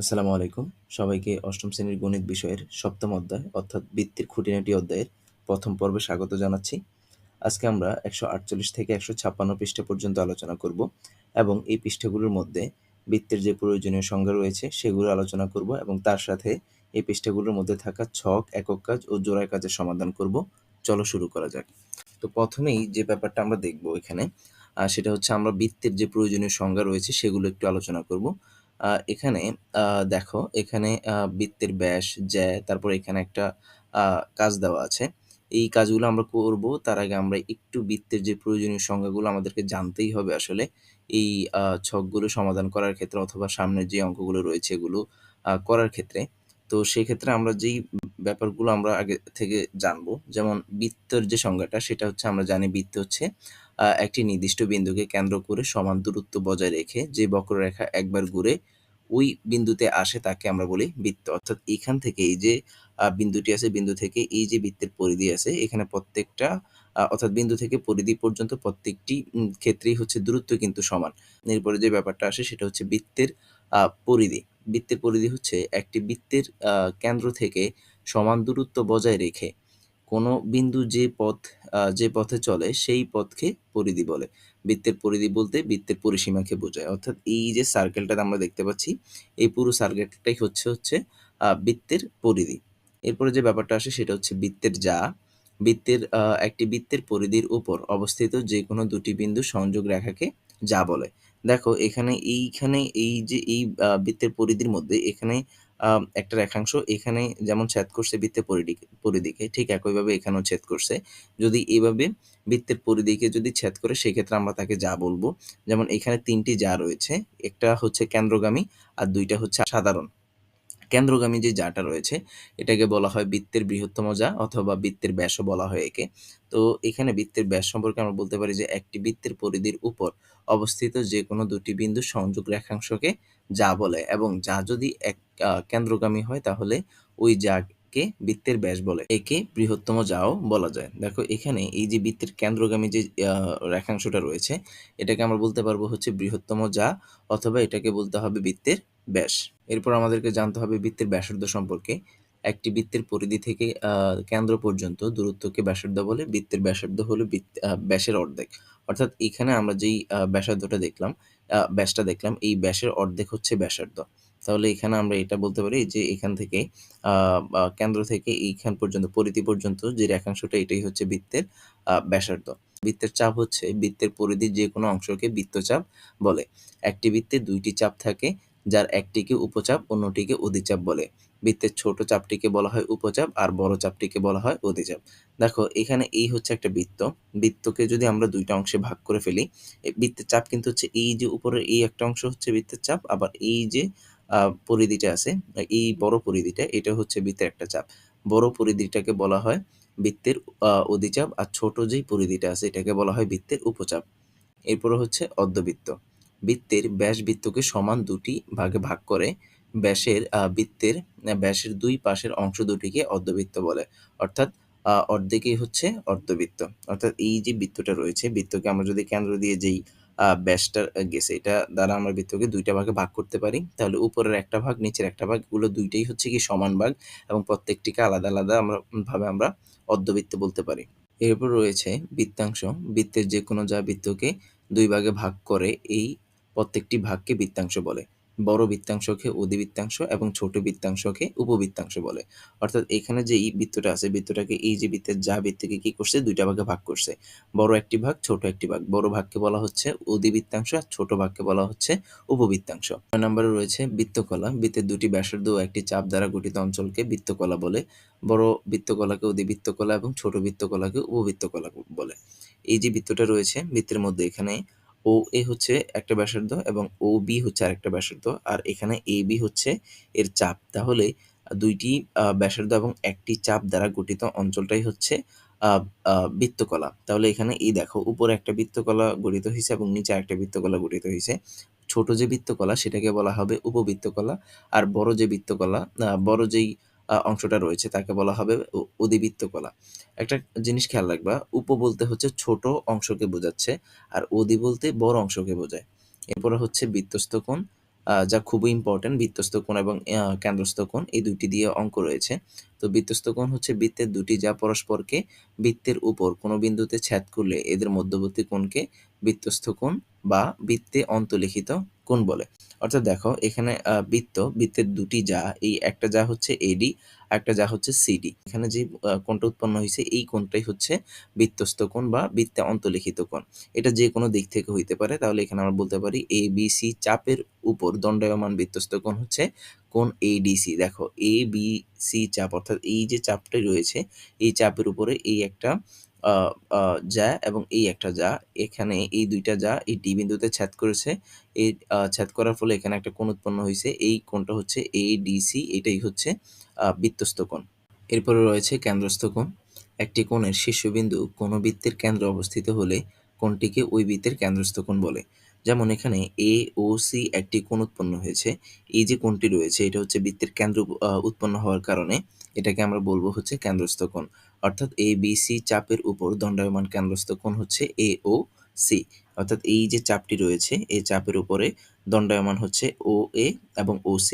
আসসালামু আলাইকুম। সবাইকে অষ্টম শ্রেণির গণিত বিষয়ের সপ্তম অধ্যায়, অর্থাৎ বৃত্তির খুঁটিনাটি অধ্যায়ের প্রথম পর্বে স্বাগত জানাচ্ছি। আজকে আমরা একশো আটচল্লিশ থেকে একশো ছাপ্পান্ন পৃষ্ঠা পর্যন্ত আলোচনা করব এবং এই পৃষ্ঠাগুলোর মধ্যে বৃত্তের যে প্রয়োজনীয় সংজ্ঞা রয়েছে সেগুলো আলোচনা করব এবং তার সাথে এই পৃষ্ঠাগুলোর মধ্যে থাকা ছক, একক কাজ ও জোড়ায় কাজের সমাধান করব। চলো শুরু করা যাক। তো প্রথমেই যে ব্যাপারটা আমরা দেখব এখানে সেটা হচ্ছে আমরা বৃত্তের যে প্রয়োজনীয় সংজ্ঞা রয়েছে সেগুলো একটু আলোচনা করব। এখানে দেখো, এখানে বৃত্তের ব্যাস, জ্যা, তারপর এখানে একটা কাজ দেওয়া আছে। এই কাজগুলো আমরা করব, তার আগে আমরা একটু বৃত্তের যে প্রয়োজনীয় সংজ্ঞাগুলো আমাদেরকে জানতেই হবে আসলে। এই ছকগুলো সমাধান করার ক্ষেত্রে অথবা সামনের যে অঙ্কগুলো রয়েছে এগুলো করার ক্ষেত্রে। তো সেক্ষেত্রে আমরা যেই ব্যাপারগুলো আমরা আগে থেকে জানব, যেমন বৃত্তের যে সংজ্ঞাটা, সেটা হচ্ছে আমরা জানি বৃত্ত হচ্ছে একটি নির্দিষ্ট বিন্দুকে কেন্দ্র করে সমান দূরত্ব বজায় রেখে যে বক্ররেখা একবার ঘুরে ওই বিন্দুতে আসে তাকে আমরা বলি বৃত্ত। অর্থাৎ এখান থেকে এই যে বিন্দুটি আছে, বিন্দু থেকে এই যে বৃত্তের পরিধি আছে, এখানে প্রত্যেকটা অর্থাৎ বিন্দু থেকে পরিধি পর্যন্ত প্রত্যেকটি ক্ষেত্রেই হচ্ছে দূরত্ব কিন্তু সমান। এরপরে যে ব্যাপারটা আসে সেটা হচ্ছে বৃত্তের পরিধি। বৃত্তের পরিধি হচ্ছে একটি বৃত্তের কেন্দ্র থেকে সমান দূরত্ব বজায় রেখে কোনো বিন্দু যে পথ যে পথে চলে সেই পথকে পরিধি বলে। বৃত্তের পরিধি বলতে বৃত্তের পরিসীমাকে বোঝায়। অর্থাৎ এই যে সার্কেলটা আমরা দেখতে পাচ্ছি, এই পুরো সার্কেলটাই হচ্ছে হচ্ছে বৃত্তের পরিধি। এরপরে যে ব্যাপারটা আসে সেটা হচ্ছে বৃত্তের যা। বৃত্তের একটি বৃত্তের পরিধির উপর অবস্থিত যে কোনো দুটি বিন্দু সংযোগ রেখাকে যা বলে। দেখো, এখানে এইখানে এই যে, এই বৃত্তের পরিধির মধ্যে এখানে একটা রেখাংশ এখানে যেমন ছেদ করছে বৃত্তের পরিদিকে পরিদিকে, ঠিক একইভাবে এখানেও ছেদ করছে। যদি এইভাবে বৃত্তের পরিদিকে যদি ছেদ করে, সেক্ষেত্রে আমরা তাকে যা বলব, যেমন এখানে তিনটি যা রয়েছে, একটা হচ্ছে কেন্দ্রগামী আর দুইটা হচ্ছে সাধারণ। কেন্দ্রগামী যে জাটা রয়েছে, এটাকে বলা হয় বৃত্তের বৃহত্তম যা অথবা বৃত্তের ব্যাসও বলা হয় একে। তো এখানে বৃত্তের ব্যাস সম্পর্কে আমরা বলতে পারি যে একটি বৃত্তের পরিধির উপর অবস্থিত যে কোনো দুটি বিন্দু সংযোগ রেখাংশকে যা বলে এবং যা যদি এক কেন্দ্রগামী হয় তাহলে ওই যাকে বৃত্তের ব্যাস বলে। একে বৃহত্তম যাও বলা যায়। দেখো এখানে এই যে বৃত্তের কেন্দ্রগামী যে রেখাংশটা রয়েছে, এটাকে আমরা বলতে পারব হচ্ছে বৃহত্তম যা অথবা এটাকে বলতে হবে বৃত্তের ব্যাস। এরপর আমাদেরকে জানতে হবে বৃত্তের ব্যাসার্ধ সম্পর্কে। একটি বৃত্তের পরিধি থেকে কেন্দ্র পর্যন্ত দূরত্বকে ব্যাসার্ধ বলে, বৃত্তের ব্যাসার্ধ হলো ব্যাসের অর্ধেক। অর্থাৎ এখানে আমরা যেই ব্যাসার্ধটা দেখলাম ব্যাসটা দেখলাম, এই ব্যাসের অর্ধেক হচ্ছে ব্যাসার্ধ। তাহলে এখানে আমরা এটা বলতে পারি যে এখান থেকে কেন্দ্র থেকে এইখান পর্যন্ত, পরিধি পর্যন্ত, যে রেখাংশটা এটাই হচ্ছে বৃত্তের ব্যাসার্ধ। বৃত্তের চাপ হচ্ছে, বৃত্তের পরিধির যে কোনো অংশকে বৃত্তচাপ বলে। একটি বৃত্তে দুইটি চাপ থাকে যার একটিকে উপচাপ, অন্যটিকে অধিচাপ বলে। বৃত্তের ছোট চাপটিকে বলা হয় উপচাপ আর বড় চাপটিকে বলা হয় অধিচাপ। দেখো, এখানে এই হচ্ছে একটা বৃত্ত। বৃত্তকে যদি আমরা দুইটা অংশে ভাগ করে ফেলি বৃত্তের চাপ কিন্তু হচ্ছে এই যে উপরের এই একটা অংশ হচ্ছে বৃত্তের চাপ, আবার এই যে পরিধিটা আছে, এই বড় পরিধিটা, এটা হচ্ছে বৃত্তের একটা চাপ। বড় পরিধিটাকে বলা হয় বৃত্তের অধিচাপ আর ছোট যেই পরিধিটা আছে, এটাকে বলা হয় বৃত্তের উপচাপ। এরপরে হচ্ছে অর্ধবৃত্ত। বৃত্তের ব্যাস বৃত্তকে সমান দুটি ভাগে ভাগ করে ব্যাসের বৃত্তের ব্যাসের দুই পাশের অংশ দুটিকে অর্ধবৃত্ত বলে। অর্থাৎ অর্ধেকই হচ্ছে অর্ধবৃত্ত। অর্থাৎ এই যে বৃত্তটা রয়েছে, বৃত্তকে আমরা যদি কেন্দ্র দিয়ে যেই ব্যাসটা গেছে, এটা দ্বারা আমরা বৃত্তকে দুইটা ভাগে ভাগ করতে পারি। তাহলে উপরের একটা ভাগ, নিচের একটা ভাগ, এগুলো দুইটাই হচ্ছে কি সমান ভাগ এবং প্রত্যেকটিকে আলাদা আলাদা আমরা, ভাবে আমরা অর্ধবৃত্ত বলতে পারি। এরপর রয়েছে বৃত্তাংশ। বৃত্তের যে কোনো যা বৃত্তকে দুই ভাগে ভাগ করে, এই প্রত্যেকটি ভাগকে বৃত্তাংশ বলে। বড় বৃত্তাংশকে অধিবৃত্তাংশ এবং ছোট বৃত্তাংশকে উপবৃত্তাংশ বলে। অর্থাৎ এখানে যে এই বৃত্তটা আছে, বৃত্তটাকে এই যে বৃত্তের যা বৃত্তকে কি করছে, দুইটা ভাগে ভাগ করছে। বড় একটি ভাগ, ছোট একটি ভাগ। বড় ভাগকে বলা হচ্ছে অধিবৃত্তাংশ আর ছোট ভাগকে বলা হচ্ছে উপবৃত্তাংশ নয় নম্বরে রয়েছে বৃত্তকলা। বৃত্তের দুটি ব্যাসার্ধ ও একটি চাপ দ্বারা গঠিত অঞ্চলকে বৃত্তকলা বলে। বড় বৃত্তকলাকে অধিবৃত্তকলা এবং ছোট বৃত্তকলাকে উপবৃত্তকলা বলে। এই যে বৃত্তটা রয়েছে, বৃত্তের মধ্যে এখানে ও এ হচ্ছে একটা ব্যাসার্ধ এবং ও বি হচ্ছে আরেকটা ব্যাসার্ধ, আর এখানে এ বি হচ্ছে এর চাপ। তাহলে দুইটি ব্যাসার্ধ এবং একটি চাপ দ্বারা গঠিত অঞ্চলটাই হচ্ছে বৃত্তকলা। তাহলে এখানে এই দেখো, উপরে একটা বৃত্তকলা গঠিত হয়েছে এবং নিচে একটা বৃত্তকলা গঠিত হয়েছে। ছোট যে বৃত্তকলা, সেটাকে বলা হবে উপবৃত্তকলা, আর বড় যে বৃত্তকলা বড় যেই অংশটা রয়েছে, তাকে বলা হবে অ- অধিবৃত্তকলা একটা জিনিস খেয়াল রাখবা, উপ বলতে হচ্ছে ছোট অংশকে বোঝাচ্ছে, আর অধি বলতে বড় অংশকে বোঝায় এরপরে হচ্ছে বৃত্তস্থ কোণ যা খুবই ইম্পোর্টেন্ট বৃত্তস্থ কোণ এবং কেন্দ্রস্থ কোণ, এই ২ টি দিয়ে অঙ্ক রয়েছে। তো বৃত্তস্থ কোণ হচ্ছে বৃত্তের দুটি যা পরস্পরকে বৃত্তের উপর, কোনো বিন্দুতে ছেদ করলে এদের মধ্যবর্তী কোণকে বৃত্তস্থ কোণ বা বৃত্তে অন্তলিখিত কোণ বলে। অর্থাৎ দেখো এখানে বৃত্ত, বৃত্তের দুটি যা এই একটা যা হচ্ছে AD আরেকটা যা হচ্ছে সিডি এখানে যে কোণটা উৎপন্ন হইছে এই কোণটাই হচ্ছে বৃত্তস্থ কোণ বা বৃত্তে অন্তলিখিত কোণ। এটা যে কোনো দিক থেকে হইতে পারে। তাহলে এখানে আমরা বলতে পারি এ বি সি চাপের উপর দণ্ডায়মান বৃত্তস্থ কোণ হচ্ছে কোণ ADC। দেখো এ বি সি চাপ অর্থাৎ এই যে চাপটা রয়েছে এই চাপের উপরে এই একটা যা এবং এই একটা যা এখানে এই ২ টা যা এই D বিন্দুতে ছেদ করেছে। এই ছেদ করার ফলে এখানে একটা কোণ উৎপন্ন হইছে। এই কোণটা হচ্ছে ADC এটাই হচ্ছে বৃত্তস্থ কোণ। এরপরে রয়েছে কেন্দ্রস্থ কোণ। একটি কোণের শীর্ষবিন্দু কোনো বৃত্তের কেন্দ্রে অবস্থিত হলে কোণটিকে ওই বৃত্তের কেন্দ্রস্থ কোণ বলে। যেমন এখানে AOC একটি কোণ উৎপন্ন হয়েছে। এই যে কোণটি রয়েছে, এটা হচ্ছে বৃত্তের কেন্দ্র উৎপন্ন হওয়ার কারণে এটাকে আমরা বলব হচ্ছে কেন্দ্রস্থ কোণ। অর্থাৎ ABC চাপের উপর দণ্ডায়মান কেন্দ্রস্থ কোণ হচ্ছে AOC। অর্থাৎ এই যে চাপটি রয়েছে এই চাপের উপরে দণ্ডায়মান হচ্ছে OA এবং OC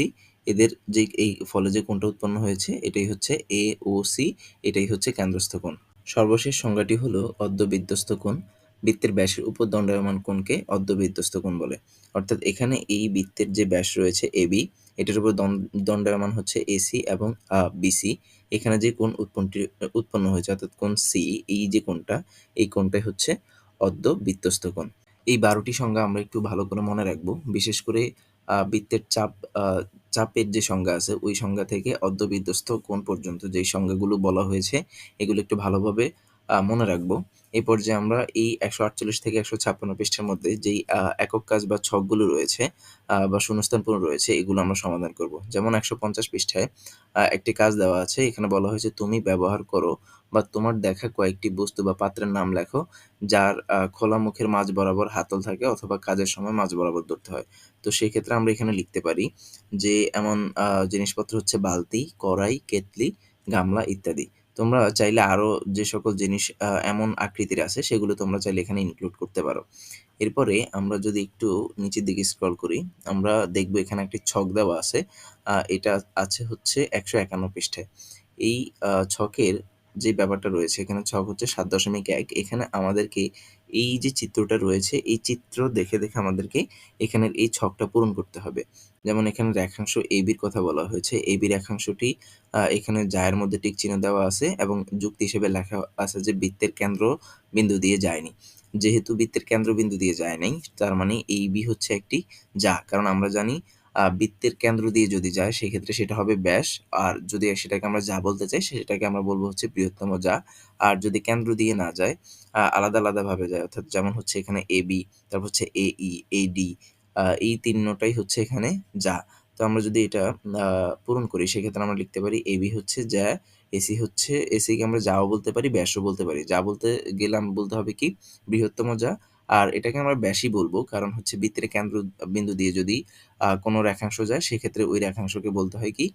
এদের যে এই ফলে যে কোণটা উৎপন্ন হয়েছে, এটাই হচ্ছে AOC এটাই হচ্ছে কেন্দ্রস্থ কোণ। সর্বশেষ সংজ্ঞাটি হলো অর্ধবৃত্তস্থ কোণ। বৃত্তের ব্যাসের উপর দণ্ডায়মান কোণকে অর্ধবৃত্তস্থ কোণ বলে। অর্থাৎ এখানে এই বৃত্তের যে ব্যাস রয়েছে AB এটার উপর দণ্ডায়মান হচ্ছে AC এবং BC এখানে যে কোন উৎপন্নটি, উৎপন্ন হয়েছে, অর্থাৎ কোন সি এই যে কোনটা এই কোনটাই হচ্ছে অর্ধবৃত্তস্থ কোণ। এই বারোটি সংজ্ঞা আমরা একটু ভালো করে মনে রাখব। বিশেষ করে বৃত্তের চাপ চাপের যে সংজ্ঞা আছে, ওই সংজ্ঞা থেকে অর্ধবিধ্বস্ত কোণ পর্যন্ত যেই সংজ্ঞাগুলো বলা হয়েছে, এগুলো একটু ভালোভাবে মনে রাখব। এই পর্যায়ে আমরা এই ১৪৮ থেকে ১৫৬ পৃষ্ঠার মধ্যে যেই একক কাজ বা ছকগুলো রয়েছে বা শূন্যস্থান পূরণ রয়েছে এগুলো আমরা সমাধান করব। যেমন ১৫০ পৃষ্ঠায় একটি কাজ দেওয়া আছে। এখানে বলা হয়েছে তুমি ব্যবহার করো বা তোমার দেখা কয়েকটি বস্তু বা পাত্রের নাম লেখো যার খোলা মুখের মাঝ বরাবর হাতল থাকে অথবা কাজের সময় মাঝ বরাবর ধরতে হয়। তো সেক্ষেত্রে আমরা এখানে লিখতে পারি যে এমন জিনিসপত্র হচ্ছে বালতি, কড়াই, কেতলি, গামলা ইত্যাদি। তোমরা চাইলে আরও যে সকল জিনিস এমন আকৃতির আছে, সেগুলো তোমরা চাইলে এখানে ইনক্লুড করতে পারো। এরপরে আমরা যদি একটু নিচের দিকে স্ক্রল করি, আমরা দেখব এখানে একটি ছক দেওয়া আছে। এটা আছে হচ্ছে ১৫১ পৃষ্ঠায়। এই ছকের যে ব্যাপারটা রয়েছে, এখানে ছক হচ্ছে ৭.১ এখানে আমাদেরকে এই যে চিত্রটা রয়েছে এই চিত্র দেখে, দেখে আমাদেরকে এখানের এই ছকটা পূরণ করতে হবে। যেমন এখানে রেখাংশ AB র কথা বলা হয়েছে। AB রেখাংশটি আ এখানে যায়ের মধ্যে টিক চিহ্ন দেওয়া আছে এবং যুক্তি হিসেবে লেখা আছে যে বৃত্তের কেন্দ্র বিন্দু দিয়ে যায়নি। যেহেতু বৃত্তের কেন্দ্রবিন্দু দিয়ে যায় নাই তার মানে AB হচ্ছে একটি যা। কারণ আমরা জানি বৃত্তের কেন্দ্র দিয়ে যদি যায় সেক্ষেত্রে সেটা হবে ব্যাস। আর যদি সেটাকে আমরা যা বলতে চাই সেটাকে আমরা বলব হচ্ছে বৃহত্তম যা। আর যদি কেন্দ্র দিয়ে না যায় আলাদা, আলাদাভাবে যায় অর্থাৎ যেমন হচ্ছে এখানে এ বি তারপর হচ্ছে AE, AD আ এই তিনটাই হচ্ছে এখানে যা। তো আমরা যদি এটা পূরণ করি সেক্ষেত্রে আমরা লিখতে পারি AB হচ্ছে যা, AC হচ্ছে AC কে আমরা যাও বলতে পারি, ব্যাসও বলতে পারি। যা বলতে গেলে আমরা বলতে হবে কি বৃহত্তম যা। আর এটাকে আমরা ব্যাসই বলব কারণ হচ্ছে বৃত্তের কেন্দ্র বিন্দু দিয়ে যদি কোনো রেখাংশ যায় সেক্ষেত্রে ওই রেখাংশকে বলতে হয় কি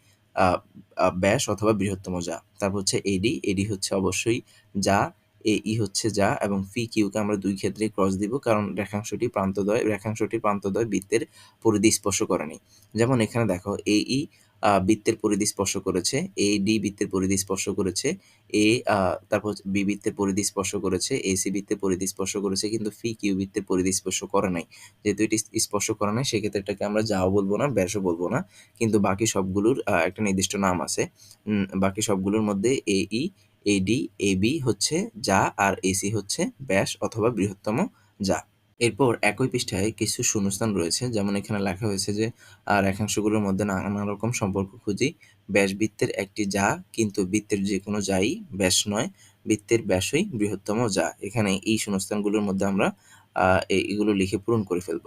ব্যাস অথবা বৃহত্তম যা। তারপর হচ্ছে AD, এডি হচ্ছে অবশ্যই যা, এ ই হচ্ছে যা এবং ফি কিউকে আমরা দুই ক্ষেত্রেই ক্রস দিব কারণ রেখাংশটি প্রান্তদ্বয় রেখাংশটি প্রান্তদ্বয় বৃত্তের পরিধি স্পর্শ করেনি। যেমন এখানে দেখো এ আ বৃত্তের পরিধি স্পর্শ করেছে, এ ডি বৃত্তের পরিধি স্পর্শ করেছে, এ তারপর বি বৃত্তের পরিধি স্পর্শ করেছে, AC বৃত্তের পরিধি স্পর্শ করেছে কিন্তু ফি কিউ বৃত্তের পরিধি স্পর্শ করে নাই। যেহেতু এটি স্পর্শ করে নাই সেক্ষেত্রে এটাকে আমরা যাও বলব না, ব্যাসও বলব না। কিন্তু বাকি সবগুলোর একটা নির্দিষ্ট নাম আছে। বাকি সবগুলোর মধ্যে AE, AD, AB হচ্ছে যা আর AC হচ্ছে ব্যাস অথবা বৃহত্তম যা। এরপর একই পৃষ্ঠায় কিছু শূন্যস্থান রয়েছে, যেমন এখানে লেখা হয়েছে যে রেখাংশগুলোর মধ্যে নানা রকম সম্পর্ক খুঁজি। ব্যাস বৃত্তের একটি যা কিন্তু বৃত্তের যেকোনো যাই ব্যাস নয়। বৃত্তের ব্যাসই বৃহত্তম যা। এখানে এই শূন্যস্থানগুলোর মধ্যে আমরা এগুলো লিখে পূরণ করে ফেলব।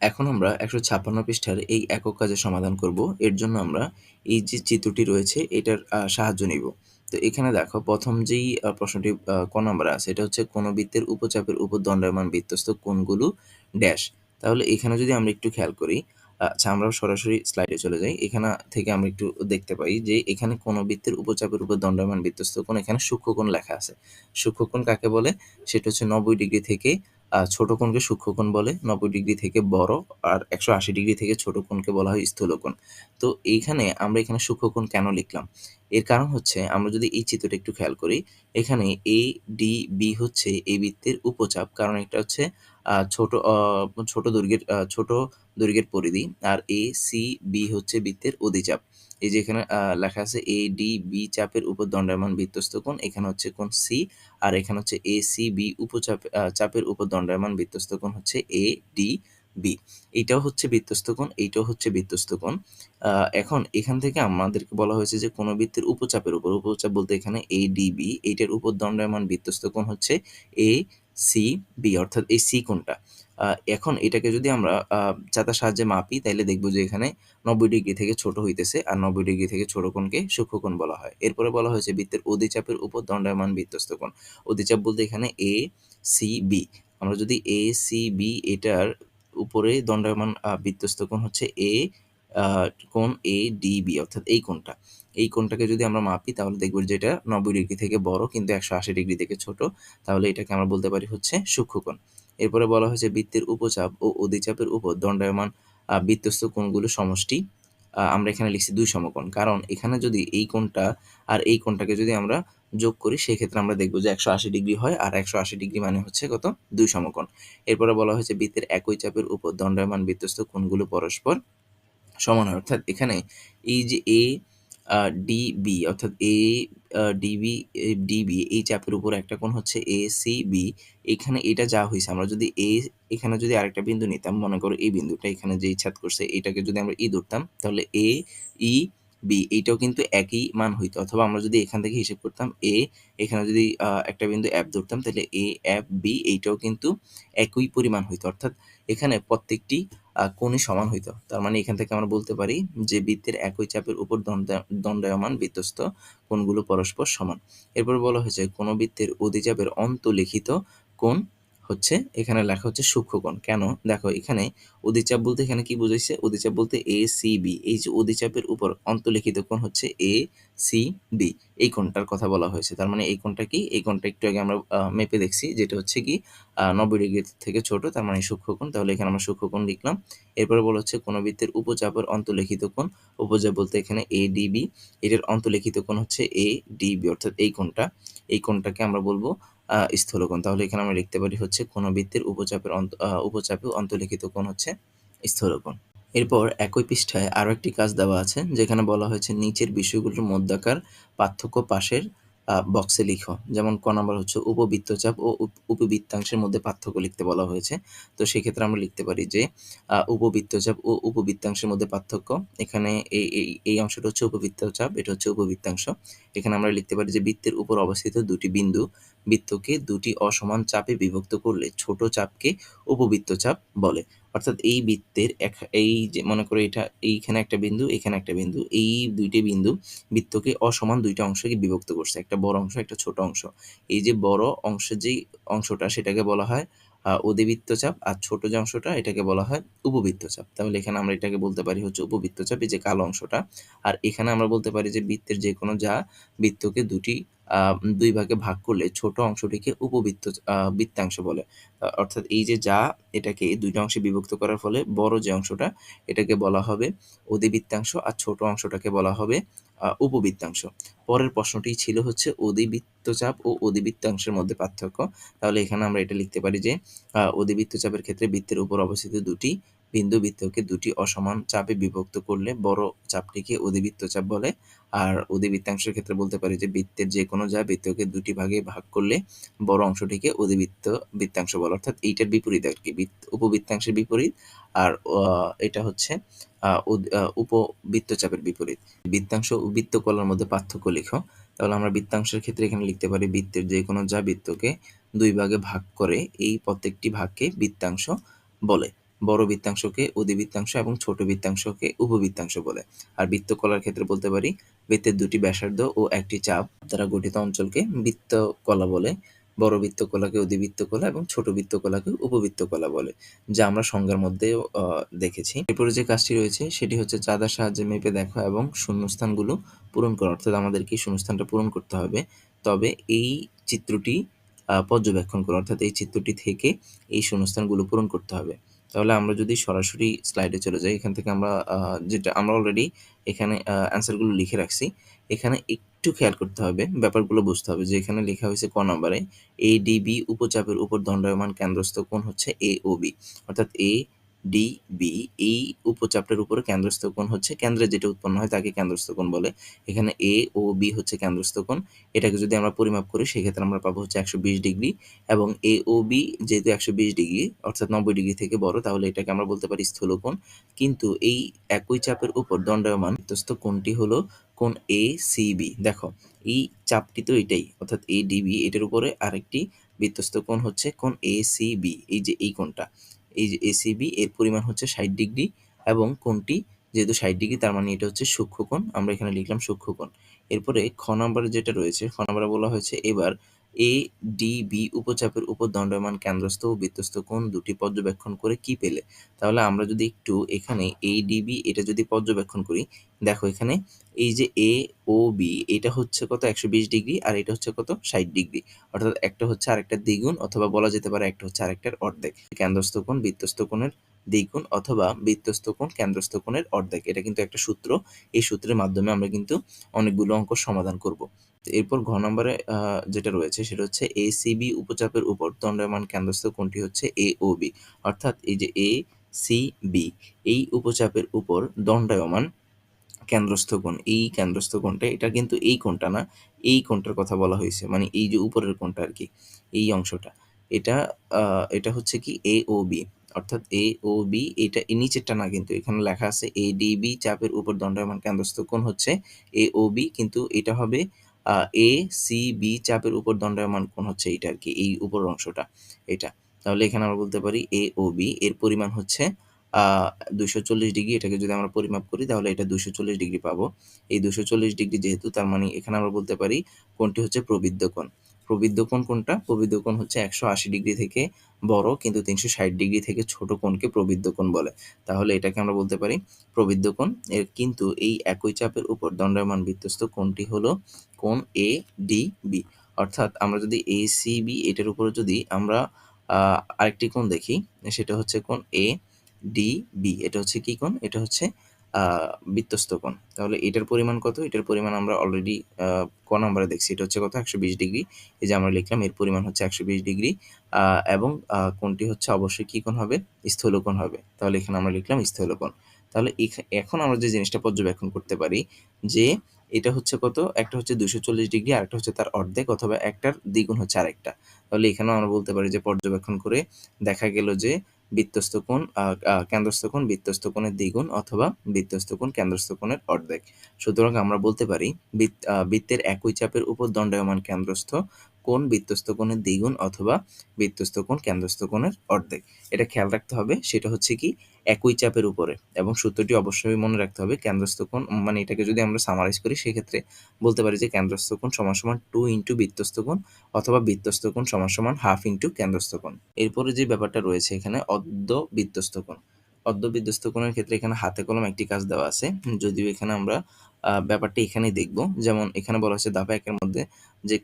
এখন আমরা ১৫৬ পৃষ্ঠার এই একক কাজের সমাধান করব। এর জন্য আমরা এই যে চিত্রটি রয়েছে, এটার সাহায্য নিব। তো এখানে দেখো, প্রথম যেই প্রশ্নটি ক নম্বরে আছে, এটা হচ্ছে কোন বৃত্তের উপচাপের উপর দণ্ডায়মান বৃত্তস্থ কোনগুলো ড্যাশ। তাহলে এখানে যদি আমরা একটু খেয়াল করি আচ্ছা আমরা সরাসরি স্লাইডে চলে যাই। এখানে থেকে আমরা একটু দেখতে পাই যে এখানে কোন বৃত্তের উপচাপের উপর দণ্ডায়মান বৃত্তস্থ কোণ, এখানে সূক্ষ্মকোণ লেখা আছে। সূক্ষ্মকোণ কাকে বলে? সেটা হচ্ছে ৯০ ডিগ্রি থেকে ছোট কোণকে সূক্ষ্ম কোণ বলে, নব্বই ডিগ্রি থেকে বড় আর একশো আশি ডিগ্রি থেকে ছোট কোণকে বলা হয় স্থূল কোণ। তো এইখানে আমরা এখানে সূক্ষ্ম কোণ কেন লিখলাম? এর কারণ হচ্ছে আমরা যদি এই চিত্রটা একটু খেয়াল করি, এখানে এ ডি বি হচ্ছে এই বৃত্তের উপচাপ, কারণ এটা হচ্ছে ছোট ছোট দৈর্ঘ্যের ছোট দৈর্ঘ্যের পরিধি, আর এ সি বি হচ্ছে বৃত্তের অধিচাপ। এই যে এখানে লেখা আছে এ ডি বি চাপের উপর দণ্ডায়মান বৃত্তস্থ কোণ, এখানে হচ্ছে কোণ সি আর এখানে হচ্ছে এ সি বি উপচাপ চাপের উপর দণ্ডায়মান বৃত্তস্থ কোণ হচ্ছে এ ডি বি এইটাও হচ্ছে বৃত্তস্থ কোণ, এইটাও হচ্ছে বৃত্তস্থ কোণ। এখন এখান থেকে আমাদেরকে বলা হয়েছে যে কোনো বৃত্তের উপচাপের উপর, উপচাপ বলতে এখানে এ ডি বি এইটার উপর দণ্ডায়মান বৃত্তস্থ কোণ হচ্ছে এ সি বি অর্থাৎ এই সি কোনটা এখন এটাকে যদি আমরা চাতার সাহায্যে মাপি তাহলে দেখব যে এখানে নব্বই ডিগ্রি থেকে ছোট হইতেছে আর নব্বই ডিগ্রি থেকে ছোট কোণকে সূক্ষ্ম কোণ বলা হয়। এরপরে বলা হয়েছে বৃত্তের অধিচাপের উপর দণ্ডায়মান বৃত্তস্থ কোণ। অধিচাপ বলতে এখানে এ সি বি আমরা যদি এ সি বি এটার উপরে দণ্ডায়মান আহ, বৃত্তস্থ কোণ হচ্ছে এ কোণ এ ডি বি অর্থাৎ এই কোণটা। এই কোণটাকে যদি আমরা মাপি, তাহলে দেখব যে এটা নব্বই ডিগ্রি থেকে বড়, কিন্তু একশো আশি ডিগ্রি থেকে ছোট। তাহলে এটাকে আমরা বলতে পারি হচ্ছে সূক্ষ্ম কোণ। এরপরে বলা হয়েছে বৃত্তের উপচাপ ও অধিচাপের উপর দণ্ডায়মান বৃত্তস্থ কোণগুলো সমষ্টি। আমরা এখানে লিখছি দুই সমকোণ। কারণ এখানে যদি এই কোণটা আর এই কোণটাকে যদি আমরা যোগ করি, সেক্ষেত্রে আমরা দেখব যে একশো আশি ডিগ্রি হয় আর একশো আশি ডিগ্রি মানে হচ্ছে কত? দুই সমকোণ। এরপরে বলা হয়েছে বৃত্তের একই চাপের উপর দণ্ডায়মান বৃত্তস্থ কোণগুলো পরস্পর সমান হয়। অর্থাৎ এখানে এই যে এ ডিবি অর্থাৎ এ ডিবি ডিবি এই চাপের উপর একটা কোণ হচ্ছে এ সি বি এখানে এটা যা হয়েছে আমরা যদি এ এখানে যদি আরেকটা বিন্দু নিতাম, মনে করো এই বিন্দুটা এখানে যে ছাদ করছে, এটাকে যদি আমরা ই ধরতাম, তাহলে এ ই বি এইটাও কিন্তু একই মান হইতো। অথবা আমরা যদি এখান থেকে হিসেব করতাম এ এখানে যদি একটা বিন্দু অ্যাপ ধরতাম, তাহলে এ অ্যাপ বি এইটাও কিন্তু একই পরিমাণ হইতো। অর্থাৎ এখানে প্রত্যেকটি কোণই সমান হইত। তার মানে এখান থেকে আমরা বলতে পারি যে বৃত্তের একই চাপের উপর দণ্ডা- দণ্ডায়মান বিধ্বস্ত কোণগুলো পরস্পর সমান। এরপর বলা হয়েছে, কোন বৃত্তের অধিচাপের অন্তলিখিত কোণ হচ্ছে, এখানে লেখা হচ্ছে সূক্ষ্ম কোণ কেন? দেখো, এখানে অধিচাপ বলতে এখানে কি বুঝাইছে? অধিচাপ বলতে এ সি বি এই যে অধিচাপের উপর অন্তলিখিত কোণ হচ্ছে এ সি বি এই কোণটার কথা বলা হয়েছে। তার মানে এই কোণটা কি? এই কোণটা একটু আগে আমরা মেপে দেখছি, যেটা হচ্ছে কি নব্বই ডিগ্রি থেকে ছোট, তার মানে সূক্ষ্মকোণ। তাহলে এখানে আমরা সূক্ষ্মকোণ লিখলাম। এরপরে বলা হচ্ছে কোন বৃত্তের উপচাপের অন্তলিখিত কোণ। উপচাপ বলতে এখানে এ ডিবি এটার অন্তলিখিত কোণ হচ্ছে এ ডিবি অর্থাৎ এই কোণটা। এই কোণটাকে আমরা বলব স্থূলকোণ। তাহলে এখানে আমরা লিখতে পারি হচ্ছে কোনো বৃত্তের উপচাপের উপচাপে অন্তলিখিত কোণ হচ্ছে স্থূলকোণ। এরপর একই পৃষ্ঠায় আরও একটি কাজ দেওয়া আছে, যেখানে বলা হয়েছে নিচের বিষয়গুলোর মধ্যাকার পার্থক্য পাশের বক্সে লিখো। যেমন ক নাম্বার হচ্ছে উপবৃত্তচাপ ও উপ- উপবৃত্তাংশের মধ্যে পার্থক্য লিখতে বলা হয়েছে। তো সেক্ষেত্রে আমরা লিখতে পারি যে উপবৃত্তচাপ ও উপবৃত্তাংশের মধ্যে পার্থক্য। এখানে এই- এই অংশটা হচ্ছে উপবৃত্তচাপ, এটা হচ্ছে উপবৃত্তাংশ। এখানে আমরা লিখতে পারি যে বৃত্তের উপর অবস্থিত দুটি বিন্দু, বৃত্তকে দুটি অসমান চাপে বিভক্ত করলে ছোট চাপকে উপবৃত্তচাপ বলে। অর্থাৎ এই বৃত্তের এক- এই যে, মনে করো এটা এইখানে একটা বিন্দু, এখানে একটা বিন্দু, এই দুইটি বিন্দু বৃত্তকে অসমান দুইটা অংশকে বিভক্ত করছে, একটা বড় অংশ, একটা ছোট অংশ। এই যে বড় অংশের যেই অংশটা, সেটাকে বলা হয় অধিবৃত্তচাপ আর ছোট যে অংশটা, এটাকে বলা হয় উপবৃত্তচাপ তাহলে এখানে আমরা এটাকে বলতে পারি হচ্ছে উপবৃত্তচাপ এই যে কালো অংশটা। আর এখানে আমরা বলতে পারি যে বৃত্তের যে কোনো যা, বৃত্তকে দুটি দুই ভাগে ভাগ করলে ছোট অংশটিকে উপবৃত্ত বৃত্তাংশ বলে। অর্থাৎ এই যে যা, এটাকে দুইটা অংশে বিভক্ত করার ফলে বড় যে অংশটা, এটাকে বলা হবে অধিবৃত্তাংশ আর ছোট অংশটাকে বলা হবে উপবৃত্তাংশ। পরের প্রশ্নটি ছিল হচ্ছে অধিবৃত্তচাপ ও অধিবৃত্তাংশের মধ্যে পার্থক্য। তাহলে এখানে আমরা এটা লিখতে পারি যে অধিবৃত্তচাপের ক্ষেত্রে বৃত্তের উপর অবস্থিত দুটি বিন্দু বৃত্তকে দুটি অসমান চাপে বিভক্ত করলে বড় চাপটিকে অধিবৃত্ত চাপ বলে। আর অধিবৃত্তাংশের ক্ষেত্রে বলতে পারি যে বৃত্তের যে কোনো যা বৃত্তকে দুটি ভাগে ভাগ করলে বড় অংশটিকে অধিবৃত্ত বৃত্তাংশ বলে। অর্থাৎ এইটার বিপরীত আর কি, বৃত্ত- উপবৃত্তাংশের বিপরীত আর এটা হচ্ছে উপবৃত্তচাপের বিপরীত। বৃত্তাংশ ও বৃত্তকলার মধ্যে পার্থক্য লিখো। তাহলে আমরা বৃত্তাংশের ক্ষেত্রে এখানে লিখতে পারি বৃত্তের যে কোনো যা বৃত্তকে দুই ভাগে ভাগ করে এই প্রত্যেকটি ভাগকে বৃত্তাংশ বলে। বড় বৃত্তাংশকে অধিবৃত্তাংশ এবং ছোট বৃত্তাংশকে উপবৃত্তাংশ বলে। আর বৃত্তকলার ক্ষেত্রে বলতে পারি, বৃত্তের দুটি ব্যাসার্ধ ও একটি চাপ দ্বারা গঠিত অঞ্চলকে বৃত্তকলা বলে। বড় বৃত্তকলাকে অধিবৃত্তকলা এবং ছোট বৃত্তকলাকে উপবৃত্তকলা বলে, যা আমরা সংজ্ঞার মধ্যেও দেখেছি। এরপরে যে কাজটি রয়েছে, সেটি হচ্ছে চাঁদার সাহায্যে মেপে দেখা এবং শূন্যস্থানগুলো পূরণ করা। অর্থাৎ আমাদেরকে শূন্যস্থানটা পূরণ করতে হবে। তবে এই চিত্রটি পর্যবেক্ষণ করে, অর্থাৎ এই চিত্রটি থেকে এই শূন্যস্থানগুলো পূরণ করতে হবে। তাহলে আমরা যদি সরাসরি স্লাইডে চলে যাই, এখান থেকে আমরা যেটা আমরা অলরেডি এখানে অ্যান্সারগুলো লিখে রাখছি। এখানে একটু খেয়াল করতে হবে, ব্যাপারগুলো বুঝতে হবে যে এখানে লেখা হয়েছে ক নম্বরে এ ডিবি উপচাপের উপর দণ্ডায়মান কেন্দ্রস্থ কোন হচ্ছে এ ও বি অর্থাৎ এ ডি বি এই উপচাপটার উপরে কেন্দ্রস্থ কোণ হচ্ছে কেন্দ্রে যেটা উৎপন্ন হয় তাকে কেন্দ্রস্থ কোণ বলে। এখানে এ ও বি হচ্ছে কেন্দ্রস্থ কোণ। এটাকে যদি আমরা পরিমাপ করি, সেক্ষেত্রে আমরা পাবো হচ্ছে একশো বিশ ডিগ্রি এবং এ ও বি যেহেতু একশো বিশ ডিগ্রি, অর্থাৎ নব্বই ডিগ্রি থেকে বড়, তাহলে এটাকে আমরা বলতে পারি স্থূলকোণ কিন্তু এই একই চাপের উপর দণ্ডায়মান বিধ্বস্ত কোণটি হলো কোণ এ সি বি দেখো, এই চাপটি তো এটাই, অর্থাৎ এ ডিবি এটার উপরে আরেকটি বিধ্বস্ত কোণ হচ্ছে কোণ এ সি বি এই যে এই কোণটা। এই যে এসিবি এর পরিমাণ হচ্ছে ষাট ডিগ্রি এবং কোনটি যেহেতু ষাট ডিগ্রি, তার মানে এটা হচ্ছে সূক্ষ্মকোণ। আমরা এখানে লিখলাম সূক্ষ্মকোণ। এরপরে খ নম্বরে যেটা রয়েছে, খ নম্বরে বলা হয়েছে, এবার এ ডি উপচাপের উপর দণ্ডায়মান কেন্দ্রস্থ ও বৃত্তস্থ কোণ দুটি পর্যবেক্ষণ করে কি পেলে? তাহলে আমরা যদি একটু এখানে এ ডিবি এটা যদি পর্যবেক্ষণ করি, দেখো এখানে এই যে এ ও বি এটা হচ্ছে কত? একশো বিশ ডিগ্রি আর এটা হচ্ছে কত? ষাট ডিগ্রি। অর্থাৎ একটা হচ্ছে আরেকটা দ্বিগুণ অথবা বলা যেতে পারে একটা হচ্ছে আরেকটার অর্ধেক। কেন্দ্রস্থ কোণ বৃত্তস্থ কোণের দ্বিগুণ অথবা বৃত্তস্থ কোণ, কেন্দ্রস্থ কোণের অর্ধেক। এটা কিন্তু একটা সূত্র। এই সূত্রের মাধ্যমে আমরা কিন্তু অনেকগুলো অঙ্ক সমাধান করব। এরপর ঘ নম্বরে যেটা রয়েছে সেটা হচ্ছে এ সিবি উপচাপের উপর দণ্ডায়মান কেন্দ্রস্থ কোণটি হচ্ছে এ ও বি অর্থাৎ এই যে এ সি বি এই উপচাপের উপর দণ্ডায়মান কেন্দ্রস্থ কোণ, এই কেন্দ্রস্থ কোণটা, এটা কিন্তু এই কোণটা না, এই কোণটার কথা বলা হয়েছে। মানে এই যে উপরের কোণটা আর কি, এই অংশটা। এটা এটা হচ্ছে কি এ ও বি অর্থাৎ এ ও বি এটা নিচেরটা না কিন্তু এখানে লেখা আছে এ ডি বি চাপের উপর দণ্ডায়মান কেন্দ্রস্থ কোণ হচ্ছে এ ও বি কিন্তু এটা হবে এ সি বি চাপের উপর দণ্ডায়মান কোণ হচ্ছে এটা আর কি, এই উপর অংশটা, এটা। তাহলে এখানে আমরা বলতে পারি এ ও বি এর পরিমাণ হচ্ছে দুশো চল্লিশ ডিগ্রি, এটাকে যদি আমরা পরিমাপ করি তাহলে এটা দুশো চল্লিশ ডিগ্রি পাবো। এই দুশো চল্লিশ ডিগ্রি যেহেতু, তার মানে এখানে আমরা বলতে পারি কোনটি হচ্ছে প্রবৃদ্ধ কোণ। প্রবৃদ্ধ কোণ কোনটা? প্রবৃদ্ধ কোণ হচ্ছে একশো আশি ডিগ্রি থেকে বড়, কিন্তু তিনশো ষাট ডিগ্রি থেকে ছোট কোণকে প্রবৃদ্ধ কোণ বলে। তাহলে এটাকে আমরা বলতে পারি প্রবৃদ্ধ কোণ। এর কিন্তু এই একই চাপের উপর দণ্ডায়মান বৃত্তস্থ কোণটি হলো কোণ এ ডি বি অর্থাৎ আমরা যদি এ সি বি এটার উপরে যদি আমরা আরেকটি কোণ দেখি, সেটা হচ্ছে কোণ এ ডি বি এটা হচ্ছে কি কোণ? এটা হচ্ছে বৃত্তস্থ কোণ। তাহলে এটার পরিমাণ কত? এটার পরিমাণ আমরা অলরেডি ক নম্বরে দেখছি। এটা হচ্ছে কত? একশো বিশ ডিগ্রি। এই যে আমরা লিখলাম, এর পরিমাণ হচ্ছে একশো বিশ ডিগ্রি। এবং কোনটি হচ্ছে অবশ্যই কী কোণ হবে? স্থূলকোণ হবে। তাহলে এখানে আমরা লিখলাম স্থূলকোণ। তাহলে এখন আমরা যে জিনিসটা পর্যবেক্ষণ করতে পারি, যে এটা হচ্ছে কত? একটা হচ্ছে দুশো চল্লিশ ডিগ্রি আর একটা হচ্ছে তার অর্ধেক অথবা একটার দ্বিগুণ হচ্ছে আরেকটা। তাহলে এখানেও আমরা বলতে পারি যে পর্যবেক্ষণ করে দেখা গেল যে বৃত্তস্থ কোণ কেন্দ্রস্থ কোণ বৃত্তস্থ কোণের দ্বিগুণ অথবা বৃত্তস্থ কোণ, কেন্দ্রস্থ কোণের অর্ধেক। সুতরাং আমরা বলতে পারি বৃত্তের একই চাপের উপর দণ্ডায়মান কেন্দ্রস্থ কোণ বৃত্তস্থ কোণের দ্বিগুণ অথবা বৃত্তস্থ কোণ কেন্দ্রস্থ কোণের অর্ধেক। এটা খেয়াল রাখতে হবে, সেটা হচ্ছে কি একই চাপের উপরে এবং সূত্রটি অবশ্যই মনে রাখতে হবে, কেন্দ্রস্থ কোণ মানে এটাকে যদি আমরা সামারাইজ করি, সেক্ষেত্রে বলতে পারি যে কেন্দ্রস্থ কোণ সমান সমান টু ইন্টু বৃত্তস্থ কোণ অথবা বৃত্তস্থ কোণ সমান সমান হাফ ইন্টু কেন্দ্রস্থ কোণ। এরপরে যে ব্যাপারটা রয়েছে এখানে অর্ধ বৃত্তস্থ কোণ। অর্ধ বিধ্বস্ত কোণের ক্ষেত্রে এখানে হাতে কলম একটি কাজ দেওয়া আছে, যদিও এখানে আমরা ব্যাপারটা এখানেই দেখব। যেমন এখানে বলা হচ্ছে দাবা একের মধ্যে যে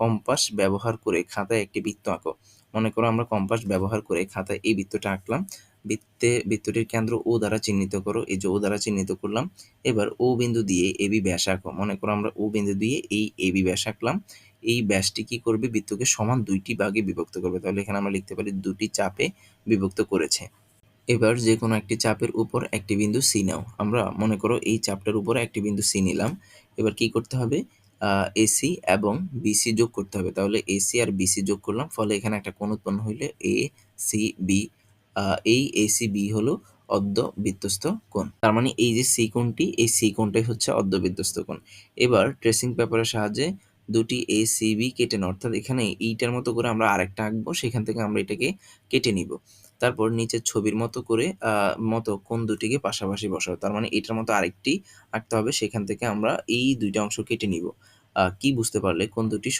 কম্পাস ব্যবহার করে খাতায় একটি বৃত্ত আঁকো। মনে করো আমরা কম্পাস ব্যবহার করে খাতায় এই বৃত্তটা আঁকলাম। বৃত্তে, বৃত্তটির কেন্দ্র ও দ্বারা চিহ্নিত করো। এই যে ও দ্বারা চিহ্নিত করলাম। এবার ও বিন্দু দিয়ে এবি ব্যাস আঁকো। মনে করো আমরা ও বিন্দু দিয়ে এই এবি ব্যাস আঁকলাম। এই ব্যাসটি কি করবে? বৃত্তকে সমান দুইটি ভাগে বিভক্ত করবে। তাহলে এখানে আমরা লিখতে পারি দুটি চাপে বিভক্ত করেছে। এবার যে কোনো একটি চাপের উপর একটি বিন্দু সি নাও। আমরা মনে করো এই চাপটার উপরে একটি বিন্দু সি নিলাম। এবার কি করতে হবে? এসি এবং বিসি যোগ করতে হবে। তাহলে এসি আর বিসি যোগ করলাম। ফলে এখানে একটা কোণ উৎপন্ন হইলে এ সি বি এই এসি বি হলো অর্ধ বিধ্বস্ত কোণ। তার মানে এই যে সি কোণটি, এই সি কোণটাই হচ্ছে অর্ধ বিধ্বস্ত কোণ। এবার ট্রেসিং পেপারের সাহায্যে দুটি এ সি বি কেটে নেওয়া অর্থাৎ এখানে এইটার মতো করে আমরা আরেকটা আঁকবো। সেখান থেকে আমরা এটাকে কেটে নিব। তারপর নিচের ছবির মতো করে মতো কোন দুটিকে পাশাপাশি বসাবো। তার মানে এটার মতো আরেকটি আঁকতে হবে, সেখান থেকে আমরা এই দুইটা অংশ কেটে নিব। কি বুঝতে পারলে কোন দুটি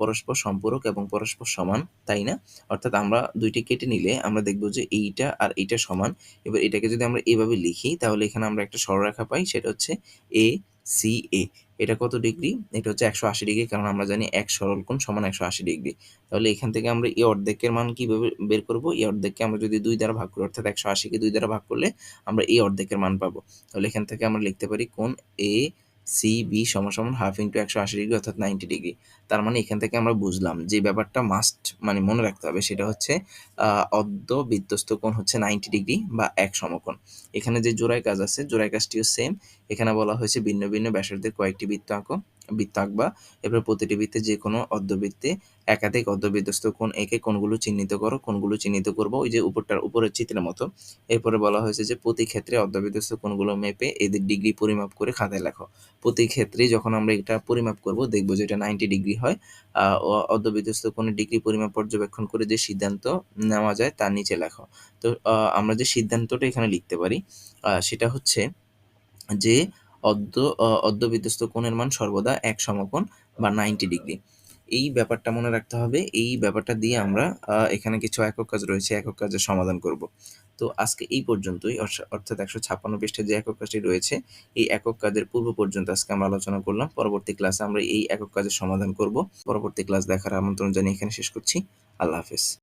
পরস্পর সম্পূরক এবং পরস্পর সমান, তাই না? অর্থাৎ আমরা দুইটি কেটে নিলে আমরা দেখব যে এইটা আর এইটা সমান। এবার এটাকে যদি আমরা এভাবে লিখি, তাহলে এখানে আমরা একটা সরলরেখা পাই, সেটা হচ্ছে এ সি এ এটা কত ডিগ্রি? এটা হচ্ছে একশো আশি ডিগ্রি, কারণ আমরা জানি এক সরল কোণ সমান একশো আশি ডিগ্রি। তাহলে এখান থেকে আমরা এই অর্ধেকের মান কীভাবে বের করব? এই অর্ধেককে আমরা যদি দুই দ্বারা ভাগ করি, অর্থাৎ একশো আশিকে দুই দ্বারা ভাগ করলে আমরা এই অর্ধেকের মান পাবো। তাহলে এখান থেকে আমরা লিখতে পারি কোন এ সি বি সমান সমান হাফ ইন্টু একশো আশি ডিগ্রি অর্থাৎ নাইনটি ডিগ্রি তার মানে এখান থেকে আমরা বুঝলাম যে ব্যাপারটা মাস্ট মানে মনে রাখতে হবে, সেটা হচ্ছে অর্ধ বিধ্বস্ত কোণ হচ্ছে নাইনটি ডিগ্রি বা এক সমকোণ। এখানে যে জোড়ায় কাজ আছে, জোড়ায় কাজটিও সেম এখানে বলা হয়েছে ভিন্ন ভিন্ন ব্যাসার্ধের কয়েকটি বৃত্ত আঁকো বৃত্ত আঁকবা এরপর প্রতিটি বৃত্তে যে কোনো অর্ধবৃত্তে একাধিক অর্ধবিধ্বস্ত কোণ একে কোনগুলো চিহ্নিত করো কোনগুলো চিহ্নিত করব। ওই যে উপরটার উপরের চিত্রের মতো। এরপরে বলা হয়েছে যে প্রতি ক্ষেত্রে অর্ধবিধ্বস্ত কোণগুলো মেপে এদের ডিগ্রি পরিমাপ করে খাতায় লেখো। প্রতি ক্ষেত্রে যখন আমরা এটা পরিমাপ করব, দেখব যে এটা নাইনটি ডিগ্রি হয়। অর্ধবিধ্বস্ত কোণের ডিগ্রি পরিমাপ পর্যবেক্ষণ করে যে সিদ্ধান্ত নেওয়া যায় তার নিচে লেখো। তো আমরা যে সিদ্ধান্তটা এখানে লিখতে পারি সেটা হচ্ছে যে অর্ধ অর্ধবিধ্বস্ত কোণের মান সর্বদা এক সমকোণ বা নাইনটি ডিগ্রি এই ব্যাপারটা মনে রাখতে হবে, এই ব্যাপারটা দিয়ে আমরা এখানে কিছু একক কাজ রয়েছে, একক কাজের সমাধান করব। তো আজকে এই পর্যন্তই অর্থাৎ একশো ছাপ্পান্ন পৃষ্ঠে যে একক কাজটি রয়েছে, এই একক কাজের পূর্ব পর্যন্ত আজকে আমরা আলোচনা করলাম। পরবর্তী ক্লাসে আমরা এই একক কাজের সমাধান করব। পরবর্তী ক্লাস দেখার আমন্ত্রণ জানিয়ে এখানে শেষ করছি। আল্লাহ হাফেজ।